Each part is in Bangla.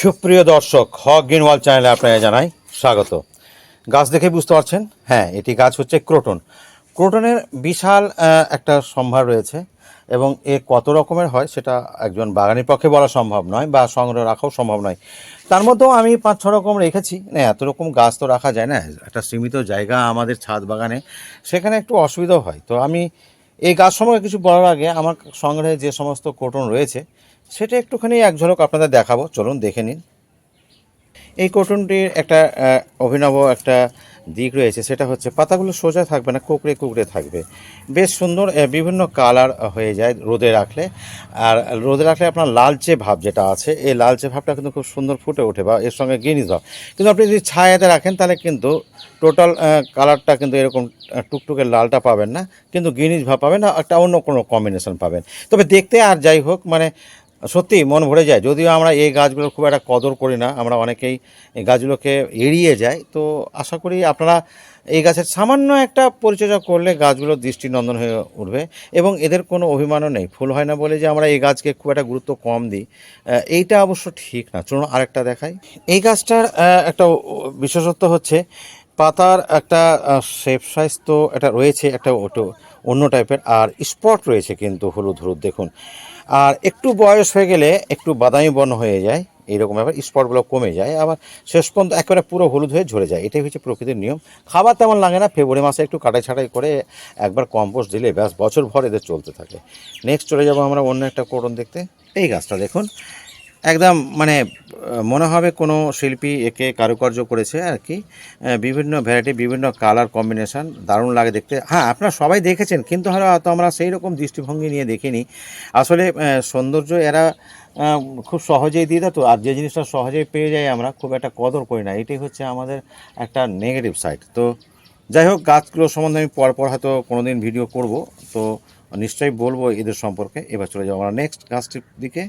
সুপ্রিয় দর্শক, হক গ্রিনওয়াল চ্যানেলে আপনাকে জানাই স্বাগত। গাছ দেখে বুঝতে পারছেন? হ্যাঁ এটি গাছ হচ্ছে ক্রোটন। ক্রোটনের বিশাল একটা সম্ভার রয়েছে এবং এ কত রকমের হয় সেটা একজন বাগানের পক্ষে বলা সম্ভব নয় বা সংগ্রহ রাখাও সম্ভব নয়। তার মধ্যেও আমি পাঁচ ছ রকম রেখেছি। না, এত রকম গাছ তো রাখা যায় না, একটা সীমিত জায়গা আমাদের ছাদ বাগানে, সেখানে একটু অসুবিধাও হয়। তো আমি এই গাছ সম্পর্কে কিছু বলার আগে আমার সংগ্রহে যে সমস্ত ক্রোটন রয়েছে সেটা একটুখানি এক ঝলক আপনাদের দেখাবো। চলুন দেখে নিন। এই কটনটির একটা অভিনব একটা দিক রয়েছে সেটা হচ্ছে পাতাগুলো সোজা থাকবে না কুকড়ে কুকড়ে থাকবে। বেশ সুন্দর বিভিন্ন কালার হয়ে যায় রোদে রাখলে। আর রোদে রাখলে আপনার লালচে ভাব যেটা আছে এই লালচে ভাবটা কিন্তু খুব সুন্দর ফুটে ওঠে বা এর সঙ্গে গ্রিনিশ ভাব। কিন্তু আপনি যদি ছায়াতে রাখেন তাহলে কিন্তু টোটাল কালারটা কিন্তু এরকম আহ, টুকটুকে লালটা পাবেন না কিন্তু গ্রিনিশ ভাব পাবেন না একটা অন্য কোনো কম্বিনেশন পাবেন। তবে দেখতে আর যাই হোক মানে সত্যি মন ভরে যায়। যদিও আমরা এই গাছগুলো খুব একটা কদর করি না, আমরা অনেকেই এই গাছগুলোকে এড়িয়ে যাই। তো আশা করি আপনারা এই গাছের সামান্য একটা পরিচর্যা করলে গাছগুলো দৃষ্টিনন্দন হয়ে উঠবে এবং এদের কোনো অভিমানও নেই। ফুল হয় না বলে যে আমরা এই গাছকে খুব একটা গুরুত্ব কম দিই। এইটা অবশ্য ঠিক না। চলুন আরেকটা দেখাই। এই গাছটার একটা বিশেষত্ব হচ্ছে পাতার একটা শেপ সাইজ তো এটা রয়েছে, একটা ওটো, অন্য টাইপের আর স্পট রয়েছে কিন্তু হলুদ হলুদ দেখুন আর একটু বয়স হয়ে গেলে একটু বাদামি বর্ণ হয়ে যায়, এইরকম আবার স্পটগুলো কমে যায়, আবার শেষ পর্যন্ত একেবারে পুরো হলুদ হয়ে ঝরে যায়, এটাই হচ্ছে প্রকৃতির নিয়ম। খাবার তেমন লাগে না, ফেব্রুয়ারি মাসে একটু কাটাই ছাটাই করে একবার কম্পোস্ট দিলে ব্যাস বছর ভর এদের চলতে থাকে। নেক্সট চলে যাব আমরা অন্য একটা কোটন দেখতে, এই গাছটা দেখুন। একদম মানে মনে হবে কোনো শিল্পী একে কারুকার্য করেছে আর কি। বিভিন্ন ভ্যারাইটি বিভিন্ন কালার কম্বিনেশন দারুণ লাগে দেখতে। হ্যাঁ আপনারা সবাই দেখেছেন, কিন্তু হয়তো আমরা সেই রকম দৃষ্টিভঙ্গি নিয়ে দেখিনি। আসলে সৌন্দর্য এরা খুব সহজেই দিয়ে দেয় তো, আর যে জিনিসটা সহজেই পেয়ে যাই আমরা, খুব একটা কদর করি না। এটাই হচ্ছে আমাদের একটা নেগেটিভ সাইড তো যাই হোক, গাছগুলো সম্বন্ধে আমি পর পর হয়তো কোনো দিন ভিডিও করব। তো নিশ্চয়ই বলব এদের সম্পর্কে। এবার চলে যাব আমরা নেক্সট গাছটির দিকে।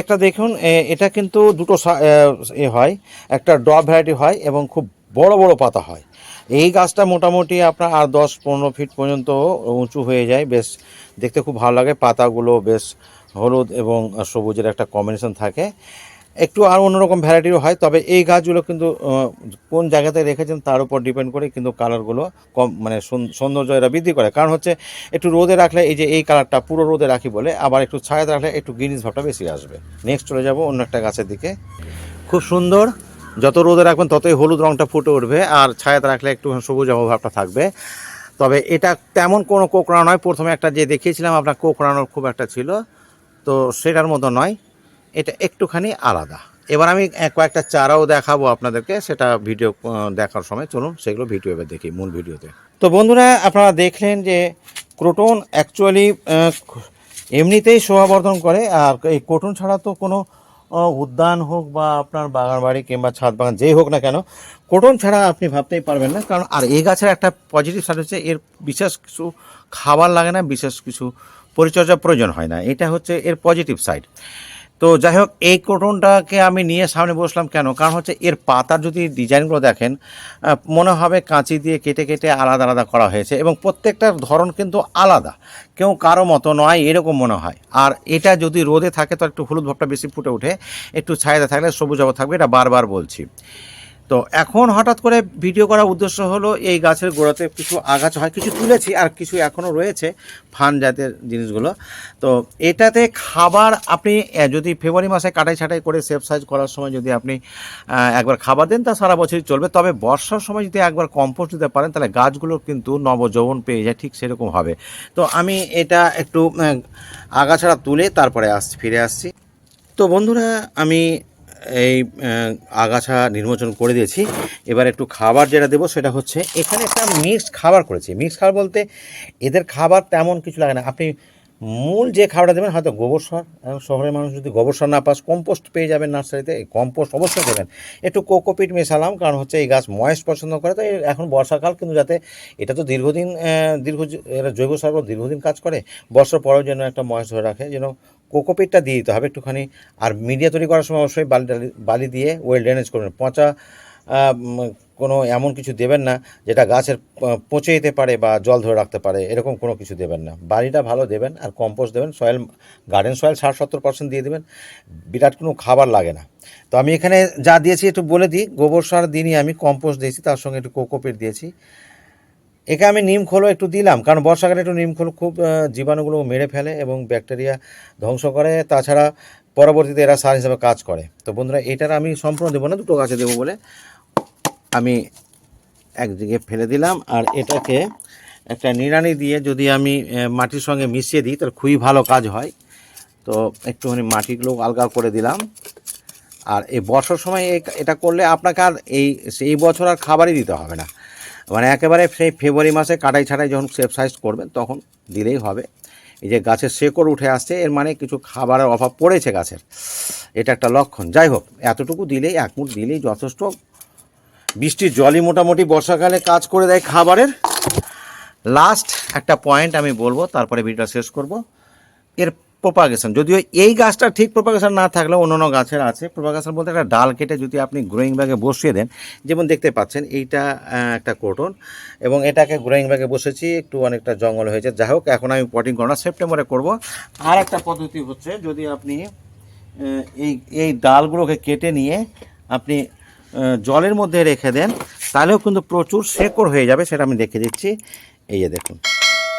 একটা দেখুন এটা কিন্তু দুটো এ হয়, একটা ডব ভ্যারাইটি হয় এবং খুব বড় বড় পাতা হয়। এই গাছটা মোটামুটি আপনার আর দশ, পনেরো ফিট পর্যন্ত উঁচু হয়ে যায়, বেশ দেখতে খুব ভালো লাগে, পাতাগুলো বেশ হলুদ এবং সবুজের একটা কম্বিনেশন থাকে। একটু আর অন্যরকম ভ্যারাইটিও হয়, তবে এই গাছগুলো কিন্তু কোন জায়গাতে রেখেছেন তার উপর ডিপেন্ড করে কিন্তু কালারগুলো কম মানে সৌন্দর্য এরা বৃদ্ধি করে। কারণ হচ্ছে একটু রোদে রাখলে এই যে এই কালারটা পুরো রোদে রাখি বলে, আবার একটু ছায়াতে রাখলে একটু গ্রিনিশ ভাবটা বেশি আসবে। নেক্সট চলে যাব অন্য একটা গাছের দিকে। খুব সুন্দর, যত রোদে রাখবেন ততই হলুদ রঙটা ফুটে উঠবে, আর ছায়াতে রাখলে একটু সবুজ ভাবটা থাকবে। তবে এটা তেমন কোনো কোকড়া নয়, প্রথমে একটা যে দেখিয়েছিলাম, আপনার কোকড়ানোর খুব একটা ছিল, তো সেটার মতো নয়। এটা একটুখানি আলাদা। এবার আমি কয়েকটা চারাও দেখাবো আপনাদেরকে, সেটা ভিডিও দেখার সময়। চলুন, সেগুলো ভিডিও এবার দেখি, মূল ভিডিওতে। তো বন্ধুরা, আপনারা দেখলেন যে ক্রোটন অ্যাকচুয়ালি এমনিতেই শোভাবর্ধন করে, আর এই ক্রোটন ছাড়া তো কোনো উদ্যান হোক বা আপনার বাগান বাড়ি কিংবা ছাদ বাগান, যেই হোক না কেন কোটন ছাড়া আপনি ভাবতেই পারবেন না। কারণ, আর এই গাছের একটা পজিটিভ সাইড হচ্ছে, এর বিশেষ কিছু খাবার লাগে না, বিশেষ কিছু পরিচর্যা প্রয়োজন হয় না। এটা হচ্ছে এর পজিটিভ সাইড তো যাই হোক এই কটনটাকে আমি নিয়ে সামনে বসলাম কেন? কারণ হচ্ছে এর পাতার যদি ডিজাইনগুলো দেখেন মনে হবে কাঁচি দিয়ে কেটে কেটে আলাদা আলাদা করা হয়েছে এবং প্রত্যেকটার ধরন কিন্তু আলাদা। কেউ কারও মতো নয়, এরকম মনে হয়। আর এটা যদি রোদে থাকে, তো একটু হলুদ ভাবটা বেশি ফুটে ওঠে। একটু ছায়াতে থাকলে সবুজ থাকবে, এটা বারবার বলছি। তো এখন হঠাৎ করে ভিডিও করার উদ্দেশ্য হলো এই গাছের গোড়াতে কিছু আগাছা হয়, কিছু তুলেছি আর কিছু এখনও রয়েছে ফান জাতের জিনিসগুলো। তো এটাতে খাবার আপনি যদি ফেব্রুয়ারি মাসে কাটাই ছাটাই করে সেফ সাইজ করার সময় যদি আপনি একবার খাবার দেন তা সারা বছরই চলবে। তবে বর্ষার সময় যদি একবার কম্পোস্ট দিতে পারেন, তাহলে গাছগুলো কিন্তু নবযৌবন পেয়ে যায়, ঠিক সেরকম হবে। তো আমি এটা একটু আগাছাড়া তুলে তারপরে আসছি ফিরে আসছি। তো বন্ধুরা, আমি এই আগাছা নির্মোচন করে দিয়েছি। এবার একটু খাবার যেটা দেবো সেটা হচ্ছে এখানে একটা মিক্সড খাবার করেছি। মিক্সড খাবার বলতে এদের খাবার তেমন কিছু লাগে না। আপনি মূল যে খাবারটা দেবেন হয়তো গোবর সার। শহরের মানুষ যদি গোবর সার না পাস কম্পোস্ট পেয়ে যাবেন নার্সারিতে। কম্পোস্ট অবশ্যই দেবেন। একটু কোকোপিট মেশালাম, কারণ হচ্ছে এই গাছ ময়েস্ট পছন্দ করে। তো এখন বর্ষাকাল, কিন্তু যাতে এটা তো দীর্ঘদিন দীর্ঘ জৈব সার দীর্ঘদিন কাজ করে, বর্ষার পরেও যেন একটা ময়েস্ট ধরে রাখে, যেন কোকোপিটটা দিয়ে দিতে হবে একটুখানি। আর মিডিয়া তৈরি করার সময় অবশ্যই বালি বালি দিয়ে ওয়েল ড্রেনেজ করবেন পচা কোনো এমন কিছু দেবেন না যেটা গাছের পচে যেতে পারে বা জল ধরে রাখতে পারে। এরকম কোনো কিছু দেবেন না। বাড়িটা ভালো দেবেন আর কম্পোস্ট দেবেন। সয়েল গার্ডেন সয়েল ষাট সত্তর পার্সেন্ট দিয়ে দেবেন। বিরাট কোনো খাবার লাগে না। তো আমি এখানে যা দিয়েছি একটু বলে দিই। গোবর সার দিনই আমি কম্পোস্ট দিয়েছি। তার সঙ্গে একটু কোকোপিট দিয়েছি। একে আমি নিম খোলও একটু দিলাম, কারণ বর্ষাকালে একটু নিম খোল খুব জীবাণুগুলো মেরে ফেলে এবং ব্যাকটেরিয়া ধ্বংস করে। তাছাড়া পরবর্তীতে এরা সার হিসাবে কাজ করে। তো বন্ধুরা, এটার আমি সম্পূর্ণ দেবো না, দুটো গাছে দেবো বলে। আমি একদিকে ফেলে দিলাম, আর এটাকে একটা নিড়ানি দিয়ে যদি আমি মাটির সঙ্গে মিশিয়ে দিই, তাহলে খুবই ভালো কাজ হয়। তো একটুখানি মাটিগুলো আলগা করে দিলাম। আর এই বর্ষার সময় এটা করলে আপনাকে আর এই এই বছর আর খাবারই দিতে হবে না। মানে একেবারে সেই ফেব্রুয়ারি মাসে কাটাই ছাটাই যখন সেফ সাইজ করবেন, তখন দিলেই হবে। এই যে গাছের শেকড় উঠে আসছে, এর মানে কিছু খাবারের অভাব পড়েছে গাছের। এটা একটা লক্ষণ। যাই হোক, এতটুকু দিলেই, এক মুঠ দিলেই যথেষ্ট। বৃষ্টির জলই মোটামুটি বর্ষাকালে কাজ করে দেয় খাবারের। লাস্ট একটা পয়েন্ট আমি বলব, তারপরে ভিডিওটা শেষ করব। এর প্রোপাগেশন যদিও এই গাছটা ঠিক প্রোপাগেশন না থাকলেও অন্য অন্য গাছের আছে। প্রোপাগেশন বলতে একটা ডাল কেটে যদি আপনি গ্রোয়িং ব্যাগে বসিয়ে দেন, যেমন দেখতে পাচ্ছেন, এইটা একটা কোটন এবং এটাকে গ্রোয়িং ব্যাগে বসেছি, একটু অনেকটা জঙ্গল হয়েছে। যাই হোক, এখন আমি পটিং করো না সেপ্টেম্বরে করব। আর একটা পদ্ধতি হচ্ছে, যদি আপনি এই এই ডালগুলোকে কেটে নিয়ে আপনি জলের মধ্যে রেখে দেন, তাহলেও কিন্তু প্রচুর শেকড় হয়ে যাবে, সেটা আমি দেখে দিচ্ছি। এই যে দেখুন।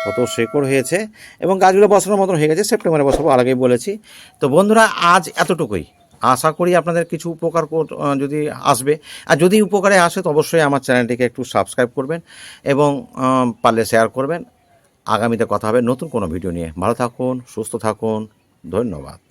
কত শেকড় হয়েছে এবং গাছগুলো বসানোর মতন হয়ে গেছে, সেপ্টেম্বরে বসাবো, আর আগেই বলেছি। তো বন্ধুরা, আজ এতটুকুই। আশা করি আপনাদের কিছু উপকার কর- যদি আসবে, আর যদি উপকারে আসে, তো অবশ্যই আমার চ্যানেলটিকে একটু সাবস্ক্রাইব করবেন এবং পারলে শেয়ার করবেন। আগামীতে কথা হবে নতুন কোনো ভিডিও নিয়ে। ভালো থাকুন, সুস্থ থাকুন। ধন্যবাদ।